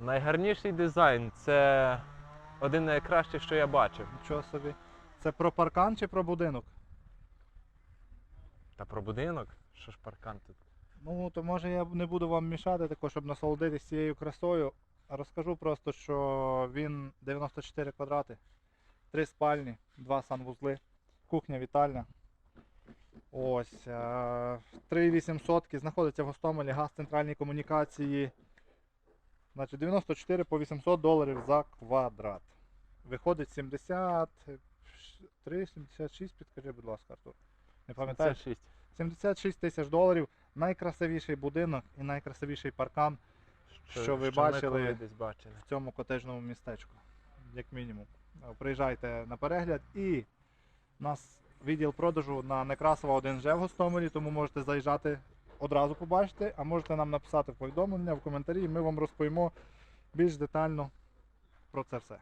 Найгарніший дизайн це один з найкращих, що я бачив. Нічого собі. Це про паркан чи про будинок? Та про будинок? Що ж паркан тут? Ну, то може я не буду вам мішати, також, щоб насолодитись цією красою. А Розкажу просто, що він 94 квадрати, три спальні, два санвузли, кухня, вітальня. Ось. е, 3,8 сотки, знаходиться в Гостомелі, газ центральній комунікації. Значить, 94 по 800 доларів за квадрат. Виходить 73, 76, підкажи, будь ласка, Артур. Не пам'ятаєш? 56. 76 тисяч доларів. Найкрасивіший будинок і найкрасивіший паркан, що, ви ми бачили бачили. в цьому котежному містечку, як мінімум. Е, Приїжджайте на перегляд і у нас відділ продажу на Некрасова 1 вже в Гостомелі, тому можете заїжджати одразу побачите, а можете нам написати в повідомлення в коментарі, і ми вам розповімо більш детально про це все.